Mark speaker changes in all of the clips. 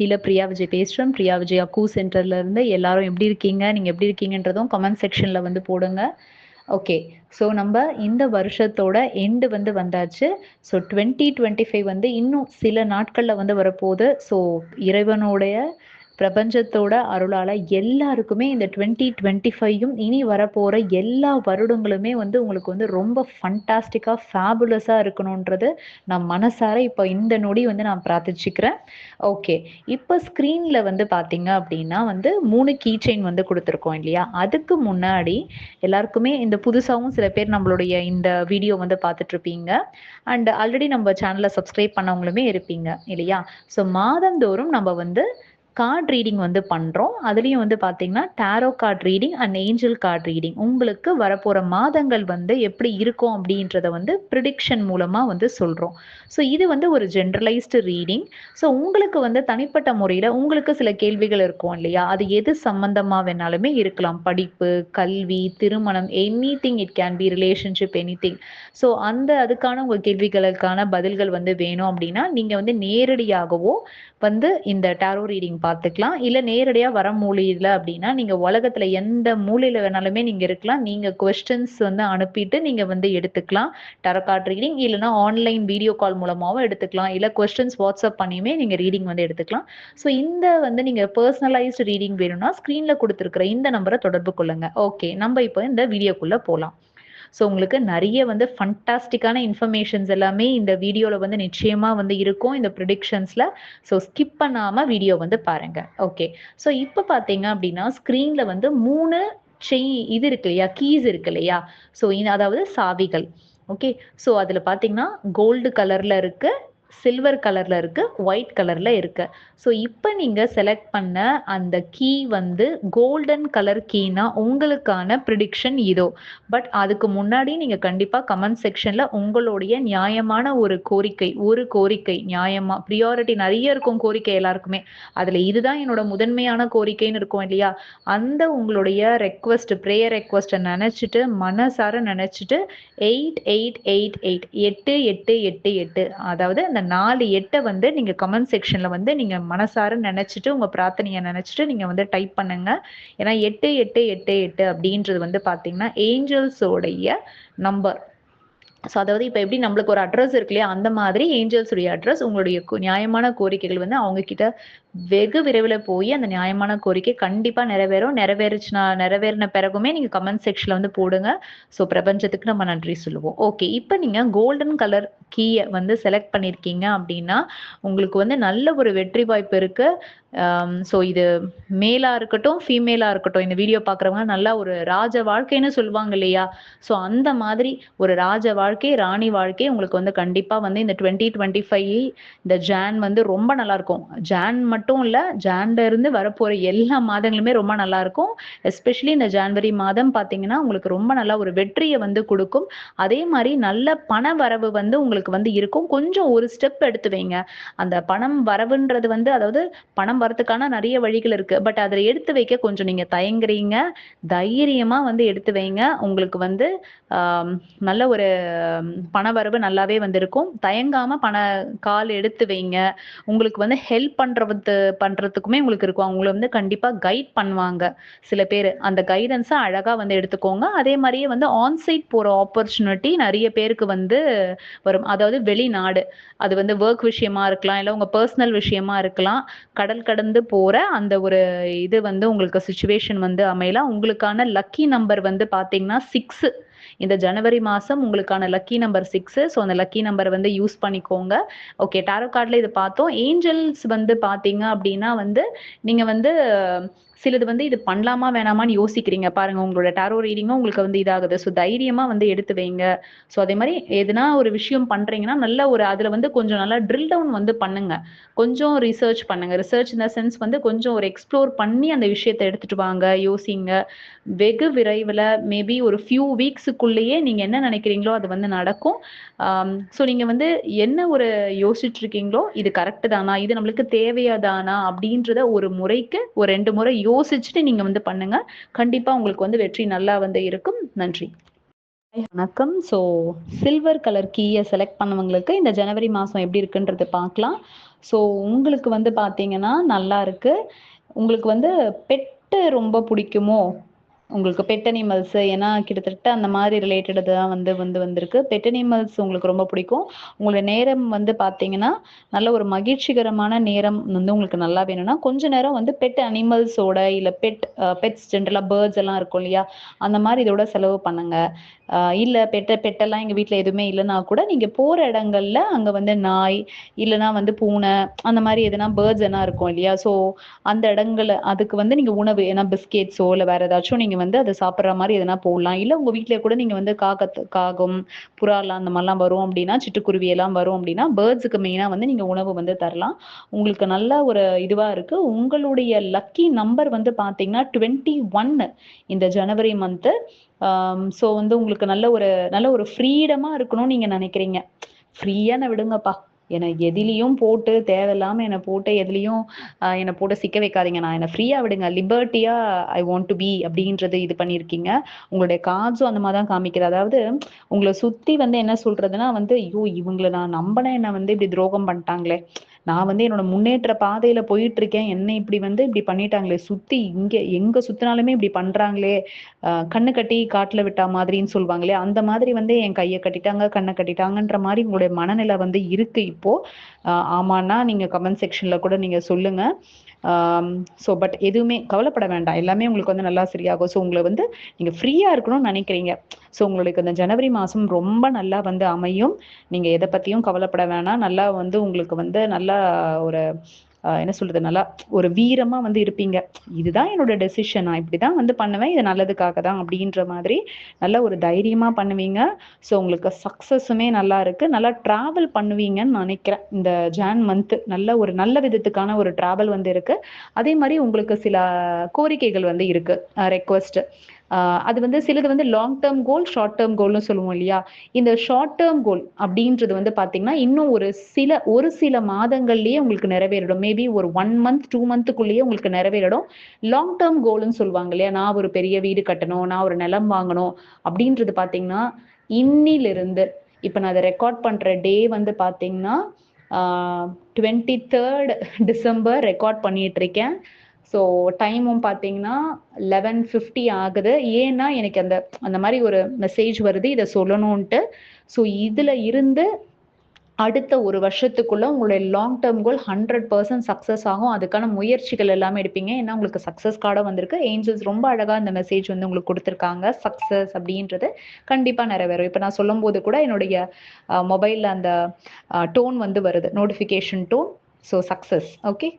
Speaker 1: Healer Priya Vijay பேசுகிறேன் பிரியா விஜய் அக்கூ சென்டர்லேருந்து எல்லாரும் எப்படி இருக்கீங்க? நீங்கள் எப்படி இருக்கீங்கன்றதும் கமெண்ட் செக்ஷனில் வந்து போடுங்க. ஓகே ஸோ நம்ம இந்த வருஷத்தோட எண்டு வந்து வந்தாச்சு. ஸோ டுவெண்ட்டி டுவெண்ட்டி ஃபைவ் வந்து இன்னும் சில நாட்களில் வந்து வரப்போகுது. ஸோ இறைவனுடைய பிரபஞ்சத்தோட அருளால எல்லாருக்குமே இந்த டுவெண்ட்டி டுவெண்ட்டி ஃபைவும் இனி வரப்போற எல்லா வருடங்களுமே வந்து உங்களுக்கு வந்து ரொம்ப ஃபண்டாஸ்டிக்கா ஃபேபுலஸா இருக்கணுன்றது நான் மனசார இப்போ இந்த நொடி வந்து நான் பிரார்த்திச்சுக்கிறேன். ஓகே இப்போ ஸ்க்ரீன்ல வந்து பாத்தீங்க அப்படின்னா வந்து மூணு கீ செயின் வந்து கொடுத்துருக்கோம் இல்லையா? அதுக்கு முன்னாடி எல்லாருக்குமே இந்த புதுசாகவும் சில பேர் நம்மளுடைய இந்த வீடியோ வந்து பார்த்துட்டு இருப்பீங்க அண்ட் ஆல்ரெடி நம்ம சேனலை சப்ஸ்கிரைப் பண்ணவங்களுமே இருப்பீங்க இல்லையா? ஸோ மாதந்தோறும் நம்ம வந்து கார்ட் ரீடிங் வந்து பண்ணுறோம் அதுலேயும் வந்து பார்த்தீங்கன்னா tarot card reading and angel card reading உங்களுக்கு வரப்போகிற மாதங்கள் வந்து எப்படி இருக்கும் அப்படின்றத வந்து ப்ரிடிக்ஷன் மூலமாக வந்து சொல்கிறோம் ஸோ இது வந்து ஒரு ஜென்ரலைஸ்டு ரீடிங் ஸோ உங்களுக்கு வந்து தனிப்பட்ட முறையில் உங்களுக்கு சில கேள்விகள் இருக்கும் இல்லையா? அது எது சம்மந்தமாக வேணாலுமே இருக்கலாம். படிப்பு கல்வி திருமணம் anything it can be relationship anything so அந்த அதுக்கான உங்கள் கேள்விகளுக்கான பதில்கள் வந்து வேணும் அப்படின்னா நீங்கள் வந்து நேரடியாகவோ வந்து இந்த டேரோ ரீடிங் பார்த்துக்கலாம். இல்லை நேரடியாக வர மூலையில் அப்படின்னா நீங்கள் உலகத்தில் எந்த மூலையில் வேணாலுமே நீங்கள் இருக்கலாம். நீங்கள் கொஸ்டின்ஸ் வந்து அனுப்பிட்டு நீங்கள் வந்து எடுத்துக்கலாம். டரக்கார்ட் ரீடிங் இல்லைனா ஆன்லைன் வீடியோ கால் மூலமாகவும் எடுத்துக்கலாம். இல்லை கொஸ்டின்ஸ் வாட்ஸ்அப் பண்ணியுமே நீங்கள் ரீடிங் வந்து எடுத்துக்கலாம். ஸோ இந்த வந்து நீங்கள் பர்சனலைஸ்டு ரீடிங் வேணும்னா ஸ்க்ரீனில் கொடுத்துருக்குற இந்த நம்பரை தொடர்பு கொள்ளுங்க. ஓகே நம்ம இப்போ இந்த வீடியோக்குள்ளே போகலாம் ஸோ உங்களுக்கு நிறைய வந்து ஃபண்டாஸ்டிக்கான இன்ஃபர்மேஷன்ஸ் எல்லாமே இந்த வீடியோவில் வந்து நிச்சயமாக வந்து இருக்கும். இந்த ப்ரிடிக்ஷன்ஸில் ஸோ ஸ்கிப் பண்ணாமல் வீடியோ வந்து பாருங்கள் ஓகே ஸோ இப்போ பார்த்தீங்க அப்படின்னா ஸ்க்ரீனில் வந்து மூணு செய் இது இருக்கு இல்லையா? கீஸ் இருக்கு இல்லையா? ஸோ அதாவது சாவிகள். ஓகே ஸோ அதில் பார்த்தீங்கன்னா கோல்டு கலரில் இருக்குது சில்வர் கலரில் இருக்குது ஒயிட் கலரில் இருக்கு. ஸோ இப்போ நீங்கள் செலக்ட் பண்ண அந்த கீ வந்து கோல்டன் கலர் கீனா உங்களுக்கான ப்ரிடிக்ஷன் இதோ. பட் அதுக்கு முன்னாடி நீங்கள் கண்டிப்பாக கமெண்ட் செக்ஷனில் உங்களுடைய நியாயமான ஒரு கோரிக்கை ஒரு கோரிக்கை நியாயமாக ப்ரியாரிட்டி நிறைய இருக்கும் கோரிக்கை எல்லாருக்குமே. அதில் இதுதான் என்னோட முதன்மையான கோரிக்கைன்னு இருக்கும் இல்லையா? அந்த உங்களுடைய ரெக்வஸ்ட் ப்ரேயர் ரெக்வஸ்ட்டை நினச்சிட்டு மனசார நினச்சிட்டு எயிட் எயிட் எயிட் எயிட் எட்டு எட்டு எட்டு எட்டு அதாவது அந்த நாலு எட்டை வந்து நீங்க கமெண்ட் செக்ஷன்ல வந்து நீங்க மனசார நினைச்சிட்டு உங்க பிரார்த்தனையை நினைச்சிட்டு நீங்க வந்து டைப் பண்ணுங்க. ஏன்னா எட்டு எட்டு எட்டு எட்டு அப்படின்றது வந்து பாத்தீங்கன்னா ஏஞ்சல்ஸோடைய நம்பர் ஸோ அதாவது இப்போ எப்படி நம்மளுக்கு ஒரு அட்ரஸ் இருக்கு இல்லையா? அந்த மாதிரி ஏஞ்சல்ஸுடைய அட்ரஸ் உங்களுடைய நியாயமான கோரிக்கைகள் வந்து அவங்க கிட்ட வெகு விரைவில் போய் அந்த நியாயமான கோரிக்கை கண்டிப்பாக நிறைவேறும். நிறைவேறுச்சுனா நிறைவேறின பிறகுமே நீங்கள் கமெண்ட் செக்ஷனில் வந்து போடுங்க. ஸோ பிரபஞ்சத்துக்கு நம்ம நன்றி சொல்லுவோம். ஓகே இப்போ நீங்கள் கோல்டன் கலர் கீயை வந்து செலக்ட் பண்ணியிருக்கீங்க அப்படின்னா உங்களுக்கு வந்து நல்ல ஒரு வெற்றி வாய்ப்பு இருக்கு. Um, ஸோ இது மேலாக இருக்கட்டும் ஃபீமேலாக இருக்கட்டும் இந்த வீடியோ பார்க்குறவங்க நல்லா ஒரு ராஜ வாழ்க்கைன்னு சொல்லுவாங்க இல்லையா? ஸோ அந்த மாதிரி ஒரு ராஜ வாழ்க்கை ராணி வாழ்க்கை உங்களுக்கு வந்து கண்டிப்பாக வந்து இந்த டுவெண்ட்டி டுவெண்ட்டி ஃபைவ் இந்த ஜான் வந்து ரொம்ப நல்லாயிருக்கும் ஜான் மட்டும் மட்டும் இல்லை ஜான்ல இருந்து வரப்போற எல்லா மாதங்களுமே ரொம்ப நல்லா இருக்கும். எஸ்பெஷலி இந்த ஜான்வரி மாதம் பார்த்தீங்கன்னா உங்களுக்கு ரொம்ப நல்லா ஒரு வெற்றியை வந்து கொடுக்கும். அதே மாதிரி நல்ல பண வரவு வந்து உங்களுக்கு வந்து இருக்கும். கொஞ்சம் ஒரு ஸ்டெப் எடுத்து வைங்க. அந்த பணம் வரவுன்றது வந்து அதாவது பணம் வரத்துக்கான நிறைய வழிகள் இருக்கு. பட் அதை எடுத்து வைக்க கொஞ்சம் நீங்க தயங்குறீங்க. தைரியமா வந்து எடுத்து வைங்க. உங்களுக்கு வந்து நல்ல ஒரு பண வரவு நல்லாவே வந்து இருக்கும் தயங்காம பண கால் எடுத்து வைங்க. உங்களுக்கு வந்து ஹெல்ப் பண்றது பண்றதுக்குமே உங்களுக்கு இருக்கும். அவங்கள வந்து கண்டிப்பா கைட் பண்ணுவாங்க. சில பேர். அந்த கைடன்ஸை அழகா வந்து எடுத்துக்கோங்க. அதே மாதிரியே வந்து ஆன்சைட் போற ஆப்பர்ச்சுனிட்டி நிறைய பேருக்கு வந்து வரும். அதாவது வெளிநாடு. அது வந்து ஒர்க் விஷயமா இருக்கலாம். இல்லை உங்க பர்சனல் விஷயமா இருக்கலாம். கடல் கடந்து போற அந்த ஒரு இது வந்து உங்களுக்கு சுச்சுவேஷன் வந்து அமையலாம். உங்களுக்கான லக்கி நம்பர் வந்து பாத்தீங்கன்னா சிக்ஸ் இந்த ஜனவரி மாதம் உங்களுக்கான லக்கி நம்பர் சிக்ஸு ஸோ அந்த லக்கி நம்பரை வந்து யூஸ் பண்ணிக்கோங்க. ஓகே டேரோ கார்டில் இது பார்த்தோம். ஏஞ்சல்ஸ் வந்து பார்த்தீங்க அப்படின்னா வந்து நீங்கள் வந்து சிலது வந்து இது பண்ணலாமா வேணாமான்னு யோசிக்கிறீங்க. பாருங்க உங்களோட டேரோ ரீடிங்கும் உங்களுக்கு வந்து இதாகுது. ஸோ தைரியமா வந்து எடுத்து வைங்க. ஸோ அதே மாதிரி எதுனா ஒரு விஷயம் பண்றீங்கன்னா நல்ல ஒரு அதுல வந்து கொஞ்சம் நல்லா ட்ரில் டவுன் வந்து பண்ணுங்க. கொஞ்சம் ரிசர்ச் பண்ணுங்க. ரிசர்ச் இந்த சென்ஸ் வந்து கொஞ்சம் ஒரு எக்ஸ்ப்ளோர் பண்ணி அந்த விஷயத்தை எடுத்துட்டு வாங்க யோசிங்க. வெகு விரைவில் மேபி ஒரு ஃபியூ வீக்ஸுக்குள்ளேயே நீங்க என்ன நினைக்கிறீங்களோ அது வந்து நடக்கும். ஸோ நீங்க வந்து என்ன ஒரு யோசிச்சுட்டு இருக்கீங்களோ இது கரெக்டு தானா? இது நம்மளுக்கு தேவையாதானா? அப்படின்றத ஒரு முறைக்கு ஒரு ரெண்டு முறை யோசிச்சுட்டு நீங்க வந்து பண்ணுங்க. கண்டிப்பா உங்களுக்கு வந்து வெற்றி நல்லா வந்து இருக்கும். நன்றி. வணக்கம். ஸோ சில்வர் கலர் கீயை செலக்ட் பண்ணவங்களுக்கு இந்த ஜனவரி மாதம் எப்படி இருக்குன்றது பார்க்கலாம். ஸோ உங்களுக்கு வந்து பார்த்தீங்கன்னா நல்லா இருக்கு. உங்களுக்கு வந்து பெட்டு ரொம்ப பிடிக்குமோ உங்களுக்கு பெட் அனிமல்ஸ் ஏன்னா கிட்டத்தட்ட அந்த மாதிரி ரிலேட்டடு தான் வந்து வந்து வந்திருக்கு. பெட் அனிமல்ஸ் உங்களுக்கு ரொம்ப பிடிக்கும். உங்களோட நேரம் வந்து பார்த்தீங்கன்னா நல்ல ஒரு மகிழ்ச்சிகரமான நேரம் வந்து உங்களுக்கு நல்லா வேணும்னா கொஞ்ச நேரம் வந்து பெட் அனிமல்ஸோட இல்லை பெட் பெட்ஸ் ஜென்ரலாக பேர்ட்ஸ் எல்லாம் இருக்கும் இல்லையா அந்த மாதிரி இதோட செலவு பண்ணுங்க. இல்லை பெட்ட பெட்டெல்லாம் எங்கள் வீட்டில் எதுவுமே இல்லைன்னா கூட நீங்கள் போகிற இடங்கள்ல அங்கே வந்து நாய் இல்லைனா வந்து பூனை அந்த மாதிரி எதுனா பேர்ட்ஸ் எல்லாம் இருக்கும் இல்லையா ஸோ அந்த இடங்கள்ல அதுக்கு வந்து நீங்கள் உணவு ஏன்னா பிஸ்கெட்ஸோ இல்லை வேற ஏதாச்சும் நீங்கள் வந்து அதை சாப்பிட்ற மாதிரி எதனா போடலாம். இல்லை உங்கள் வீட்டிலே கூட நீங்கள் வந்து காக்க காகம் புறாலாம் அந்த மாதிரிலாம் வரும் அப்படின்னா சிட்டுக்குருவி எல்லாம் வரும் அப்படின்னா பேர்ட்ஸுக்கு மெயினாக வந்து நீங்கள் உணவு வந்து தரலாம். உங்களுக்கு நல்ல ஒரு இதுவாக இருக்குது உங்களுடைய லக்கி நம்பர் வந்து பார்த்தீங்கன்னா டுவெண்ட்டி ஒன்னு இந்த ஜனவரி மந்த்து ஸோ வந்து உங்களுக்கு நல்ல ஒரு நல்ல ஒரு ஃப்ரீடமாக இருக்கணும்னு நீங்கள் நினைக்கிறீங்க. ஃப்ரீயாக நான் விடுங்கப்பா. என்னை எதிலையும் போட்டு தேவையில்லாமல் என்னை போட்டு எதுலேயும் என்னை போட்டு சிக்க வைக்காதீங்க. நான் என்னை ஃப்ரீயாக விடுங்க. லிபர்ட்டியாக ஐ வாண்ட் டு பி அப்படின்றது இது பண்ணியிருக்கீங்க. உங்களுடைய காஜும் அந்த மாதிரி தான் காமிக்கிற அதாவது உங்களை சுற்றி வந்து என்ன சொல்றதுன்னா வந்து ஐயோ இவங்களை நான் நம்பினேன். என்னை வந்து இப்படி துரோகம் பண்ணிட்டாங்களே. நான் வந்து என்னோட முன்னேற்ற பாதையில போயிட்டு இருக்கேன் என்ன இப்படி வந்து இப்படி பண்ணிட்டாங்களே. சுத்தி இங்க எங்க சுத்தினாலுமே இப்படி பண்றாங்களே. கண்ணு கட்டி காட்டுல விட்டா மாதிரின்னு சொல்லுவாங்களே. அந்த மாதிரி வந்து என் கையை கட்டிட்டாங்க கண்ணை கட்டிட்டாங்கன்ற மாதிரி உங்களுடைய மனநிலை வந்து இருக்கு. இப்போ ஆமான்னா நீங்க கமெண்ட் செக்ஷன்ல கூட நீங்க சொல்லுங்க. ஸோ பட் எதுவுமே கவலைப்பட வேண்டாம். எல்லாமே உங்களுக்கு வந்து நல்லா சரியாகும். ஸோ உங்களை வந்து நீங்கள் ஃப்ரீயாக இருக்கணும்னு நினைக்கிறீங்க. ஸோ உங்களுக்கு இந்த ஜனவரி மாதம் ரொம்ப நல்லா வந்து அமையும். நீங்கள் எதை பற்றியும் கவலைப்பட வேணாம். நல்லா வந்து உங்களுக்கு வந்து நல்லா ஒரு என்ன சொல்றது நல்லா ஒரு வீரமா வந்து இருப்பீங்க. இதுதான் என்னோட டெசிஷன் நான் இப்படிதான் வந்து பண்ணுவேன். இது நல்லதுக்காக தான் அப்படின்ற மாதிரி நல்ல ஒரு தைரியமா பண்ணுவீங்க. ஸோ உங்களுக்கு சக்சஸுமே நல்லா இருக்கு. நல்லா டிராவல் பண்ணுவீங்கன்னு நினைக்கிறேன். இந்த ஜான் மந்த் நல்ல ஒரு நல்ல விதத்துக்கான ஒரு டிராவல் வந்து இருக்கு. அதே மாதிரி உங்களுக்கு சில கோரிக்கைகள் வந்து இருக்கு. ரெக்வஸ்ட் அது வந்து சிலது வந்து long term goal short term கோல்னு சொல்லுவோம் இல்லையா? இந்த ஷார்ட் டேர்ம் கோல் அப்படின்றது வந்து பார்த்தீங்கன்னா இன்னும் ஒரு சில ஒரு சில மாதங்கள்லயே உங்களுக்கு நிறைவேறிடும். மேபி ஒரு ஒன் மந்த் டூ மந்த்துக்குள்ளேயே உங்களுக்கு நிறைவேறிடும். லாங் டேர்ம் கோல்னு சொல்லுவாங்க இல்லையா? நான் ஒரு பெரிய வீடு கட்டணும் நான் ஒரு நிலம் வாங்கணும் அப்படின்றது பார்த்தீங்கன்னா இன்னிலிருந்து இப்போ நான் அதை ரெக்கார்ட் பண்ணுற டே வந்து பார்த்தீங்கன்னா டுவெண்ட்டி தேர்ட் டிசம்பர் ரெக்கார்ட் பண்ணிட்டு இருக்கேன். ஸோ டைமும் பார்த்தீங்கன்னா லெவன் ஃபிஃப்டி ஆகுது. ஏன்னா எனக்கு அந்த அந்த மாதிரி ஒரு மெசேஜ் வருது. இதை சொல்லணும்ன்ட்டு. ஸோ இதில் இருந்து அடுத்த ஒரு வருஷத்துக்குள்ள உங்களுடைய long term goal hundred percent success ஆகும். அதுக்கான முயற்சிகள் எல்லாமே எடுப்பீங்க. ஏன்னா உங்களுக்கு சக்ஸஸ் கார்டும் வந்திருக்கு. ஏஞ்சல்ஸ் ரொம்ப அழகாக இந்த மெசேஜ் வந்து உங்களுக்கு கொடுத்துருக்காங்க. சக்ஸஸ் அப்படின்றது கண்டிப்பாக நிறைவேறும். இப்போ நான் சொல்லும் போது கூட என்னுடைய மொபைலில் அந்த டோன் வந்து வருது. Notification tone so success okay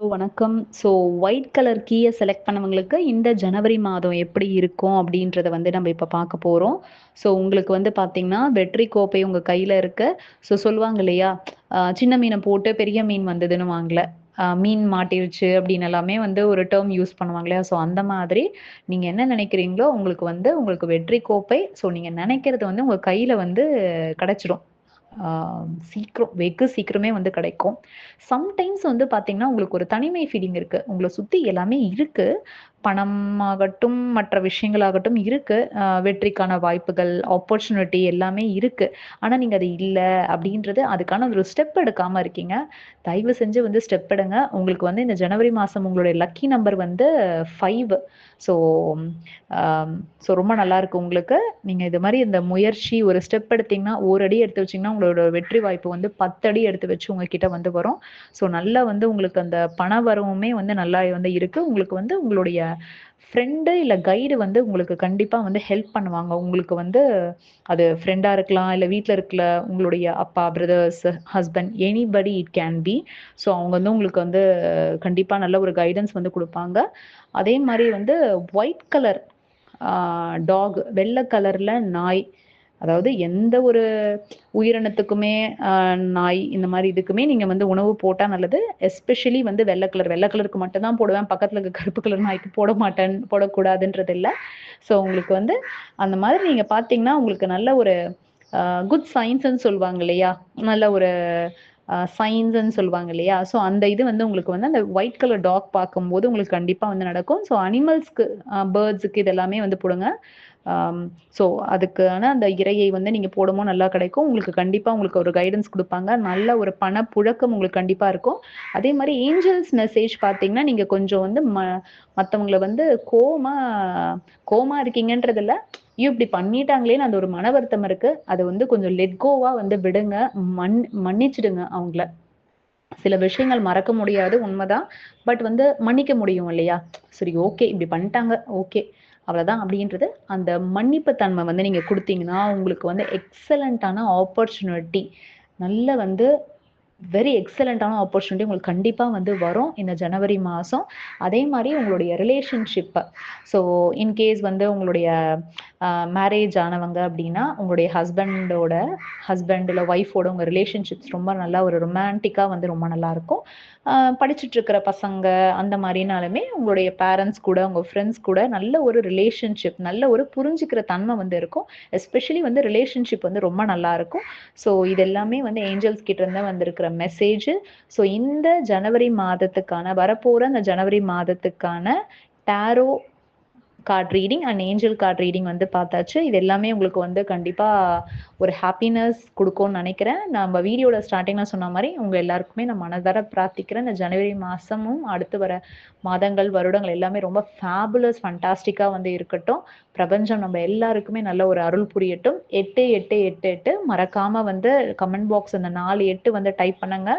Speaker 1: வணக்கம். ஸோ ஒயிட் கலர் கீயை செலக்ட் பண்ணவங்களுக்கு இந்த ஜனவரி மாதம் எப்படி இருக்கும் அப்படின்றத வந்து நம்ம இப்போ பார்க்க போகிறோம் ஸோ உங்களுக்கு வந்து பார்த்தீங்கன்னா வெற்றி கோப்பை உங்கள் கையில் இருக்கு. ஸோ சொல்லுவாங்க இல்லையா? சின்ன மீனை போட்டு பெரிய மீன் வந்ததுன்னு வாங்கல. மீன் மாட்டிருச்சு அப்படின்னு எல்லாமே வந்து ஒரு டேர்ம் யூஸ் பண்ணுவாங்க இல்லையா? ஸோ அந்த மாதிரி நீங்கள் என்ன நினைக்கிறீங்களோ உங்களுக்கு வந்து உங்களுக்கு வெற்றி கோப்பை. ஸோ நீங்கள் நினைக்கிறது வந்து உங்கள் கையில் வந்து கிடச்சிடும் சீக்கிரம் வெகு சீக்கிரமே வந்து கிடைக்கும். சம்டைம்ஸ் வந்து பார்த்தீங்கன்னா உங்களுக்கு ஒரு தனிமை ஃபீலிங் இருக்கு. உங்களை சுற்றி எல்லாமே இருக்கு. பணமாகட்டும் மற்ற விஷயங்களாகட்டும் இருக்கு. வெற்றிக்கான வாய்ப்புகள் ஆப்பர்ச்சுனிட்டி எல்லாமே இருக்கு. ஆனா நீங்க அது இல்லை அப்படின்றது அதுக்கான ஒரு ஸ்டெப் எடுக்காம இருக்கீங்க. தயவு செஞ்சு வந்து ஸ்டெப் எடுங்க. உங்களுக்கு வந்து இந்த ஜனவரி மாசம் உங்களுடைய லக்கி நம்பர் வந்து ஃபைவ் ஸோ ஸோ ரொம்ப நல்லா இருக்கு உங்களுக்கு. நீங்க இது மாதிரி இந்த முயற்சி ஒரு ஸ்டெப் எடுத்தீங்கன்னா ஒரு அடி எடுத்து வச்சீங்கன்னா உங்களோட வெற்றி வாய்ப்பு வந்து பத்து அடி எடுத்து வச்சு உங்ககிட்ட வந்து வரும். ஸோ நல்லா வந்து உங்களுக்கு அந்த பண வரவுமே வந்து நல்லா வந்து இருக்கு. உங்களுக்கு வந்து உங்களுடைய ஃப்ரெண்டு இல்லை கைடு வந்து உங்களுக்கு கண்டிப்பாக வந்து ஹெல்ப் பண்ணுவாங்க. உங்களுக்கு வந்து அது ஃப்ரெண்டாக இருக்கலாம் இல்லை வீட்டில் இருக்கல உங்களுடைய அப்பா brothers husband anybody it can be so அவங்க வந்து உங்களுக்கு வந்து கண்டிப்பாக நல்ல ஒரு கைடன்ஸ் வந்து கொடுப்பாங்க. அதே மாதிரி வந்து ஒயிட் கலர் டாக் வெள்ளை கலரில் நாய் அதாவது எந்த ஒரு உயிரினத்துக்குமே நாய் இந்த மாதிரி இதுக்குமே நீங்க வந்து உணவு போட்டா நல்லது. எஸ்பெஷலி வந்து வெள்ளை கலர் வெள்ளை கலருக்கு மட்டும் தான் போடுவேன். பக்கத்துல இருக்க கருப்பு கலர் நாய்க்கு போட மாட்டேன். போடக்கூடாதுன்றது இல்லை. ஸோ உங்களுக்கு வந்து அந்த மாதிரி நீங்க பாத்தீங்கன்னா உங்களுக்கு நல்ல ஒரு குட் சயின்ஸ்ன்னு சொல்லுவாங்க இல்லையா? நல்ல ஒரு சயின்ஸ்ன்னு சொல்லுவாங்க இல்லையா? ஸோ அந்த இது வந்து உங்களுக்கு வந்து அந்த ஒயிட் கலர் டாக் பார்க்கும்போது உங்களுக்கு கண்டிப்பாக வந்து நடக்கும். ஸோ அனிமல்ஸ்க்கு பேர்ட்ஸுக்கு இதெல்லாமே வந்து போடுங்க. Um, ஸோ அதுக்கான அந்த இறையை வந்து நீங்கள் போடுமோ நல்லா கிடைக்கும். உங்களுக்கு கண்டிப்பாக உங்களுக்கு ஒரு கைடன்ஸ் கொடுப்பாங்க. நல்ல ஒரு பண புழக்கம் உங்களுக்கு கண்டிப்பாக இருக்கும். அதே மாதிரி ஏஞ்சல்ஸ் மெசேஜ் பார்த்தீங்கன்னா நீங்கள் கொஞ்சம் வந்து ம மற்றவங்கள வந்து கோமா கோமா இருக்கீங்கன்றதில்ல. ஐயோ இப்படி பண்ணிட்டாங்களேன்னு அந்த ஒரு மன வருத்தம் இருக்கு. அதை வந்து கொஞ்சம் லெட்கோவா வந்து விடுங்க. மன் மன்னிச்சிடுங்க அவங்கள. சில விஷயங்கள் மறக்க முடியாது உண்மைதான். பட் வந்து மன்னிக்க முடியும் இல்லையா? சரி ஓகே இப்படி பண்ணிட்டாங்க. ஓகே அவ்வளோதான் அப்படின்றது அந்த மன்னிப்பு தன்மை வந்து நீங்கள் கொடுத்தீங்கன்னா உங்களுக்கு வந்து எக்ஸலண்ட்டான ஆப்பர்ச்சுனிட்டி நல்ல வந்து வெரி எக்ஸலண்ட்டான ஆப்பர்ச்சுனிட்டி உங்களுக்கு கண்டிப்பாக வந்து வரும் இந்த ஜனவரி மாதம் அதே மாதிரி உங்களுடைய ரிலேஷன்ஷிப்பை ஸோ இன்கேஸ் வந்து உங்களுடைய மேரேஜ் ஆனவங்க அப்படின்னா உங்களுடைய ஹஸ்பண்டோட ஹஸ்பண்ட் இல்லை ஒய்ஃபோட உங்கள் ரிலேஷன்ஷிப்ஸ் ரொம்ப நல்லா ஒரு ரொமான்டிக்காக வந்து ரொம்ப நல்லா இருக்கும். படிச்சுட்டு இருக்கிற பசங்க அந்த மாதிரினாலுமே உங்களுடைய பேரண்ட்ஸ் கூட உங்கள் ஃப்ரெண்ட்ஸ் கூட நல்ல ஒரு ரிலேஷன்ஷிப் நல்ல ஒரு புரிஞ்சுக்கிற தன்மை வந்து இருக்கும். எஸ்பெஷலி வந்து ரிலேஷன்ஷிப் வந்து ரொம்ப நல்லா இருக்கும். ஸோ இது எல்லாமே வந்து ஏஞ்சல்ஸ் கிட்ட இருந்து வந்திருக்கிற மெசேஜ் ஸோ இந்த ஜனவரி மாதத்துக்கான வரப்போகிற அந்த ஜனவரி மாதத்துக்கான tarot card reading and angel card reading வந்து பார்த்தாச்சு. இது எல்லாமே உங்களுக்கு வந்து கண்டிப்பாக ஒரு ஹாப்பினஸ் கொடுக்கும்னு நினைக்கிறேன். நம்ம வீடியோட ஸ்டார்டிங்கில் சொன்ன மாதிரி உங்கள் எல்லாருக்குமே நான் மனதார பிரார்த்திக்கிறேன். இந்த ஜனவரி மாதமும் அடுத்து வர மாதங்கள் வருடங்கள் எல்லாமே ரொம்ப ஃபேபுலஸ் ஃபண்டாஸ்டிக்காக வந்து இருக்கட்டும். பிரபஞ்சம் நம்ம எல்லாருக்குமே நல்ல ஒரு அருள் புரியட்டும். எட்டு எட்டு எட்டு எட்டு. மறக்காமல் வந்து கமெண்ட் பாக்ஸ் அந்த நாலு எட்டு வந்து டைப் பண்ணுங்க.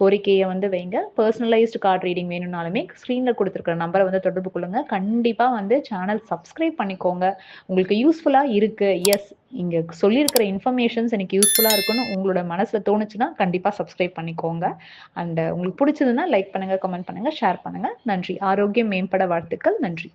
Speaker 1: கோரிக்கையை வந்து வைங்க. பர்சனலைஸ்டு கார்டு ரீடிங் வேணும்னாலுமே ஸ்க்ரீனில் கொடுத்துருக்குற நம்பரை வந்து தொடர்பு கொள்ளுங்க. கண்டிப்பாக வந்து சேனல் சேனல் சப்ஸ்கிரைப் பண்ணிக்கோங்க. உங்களுக்கு யூஸ்ஃபுல்லாக இருக்குது எஸ் இங்கே சொல்லியிருக்கிற இன்ஃபர்மேஷன்ஸ் எனக்கு யூஸ்ஃபுல்லாக இருக்குன்னு உங்களோட மனசில் தோணுச்சுன்னா கண்டிப்பாக சப்ஸ்கிரைப் பண்ணிக்கோங்க. அண்ட் உங்களுக்கு பிடிச்சதுன்னா லைக் பண்ணுங்கள் கமெண்ட் பண்ணுங்கள் ஷேர் பண்ணுங்கள் நன்றி. ஆரோக்கியம் மேம்பட வாழ்த்துக்கள். நன்றி.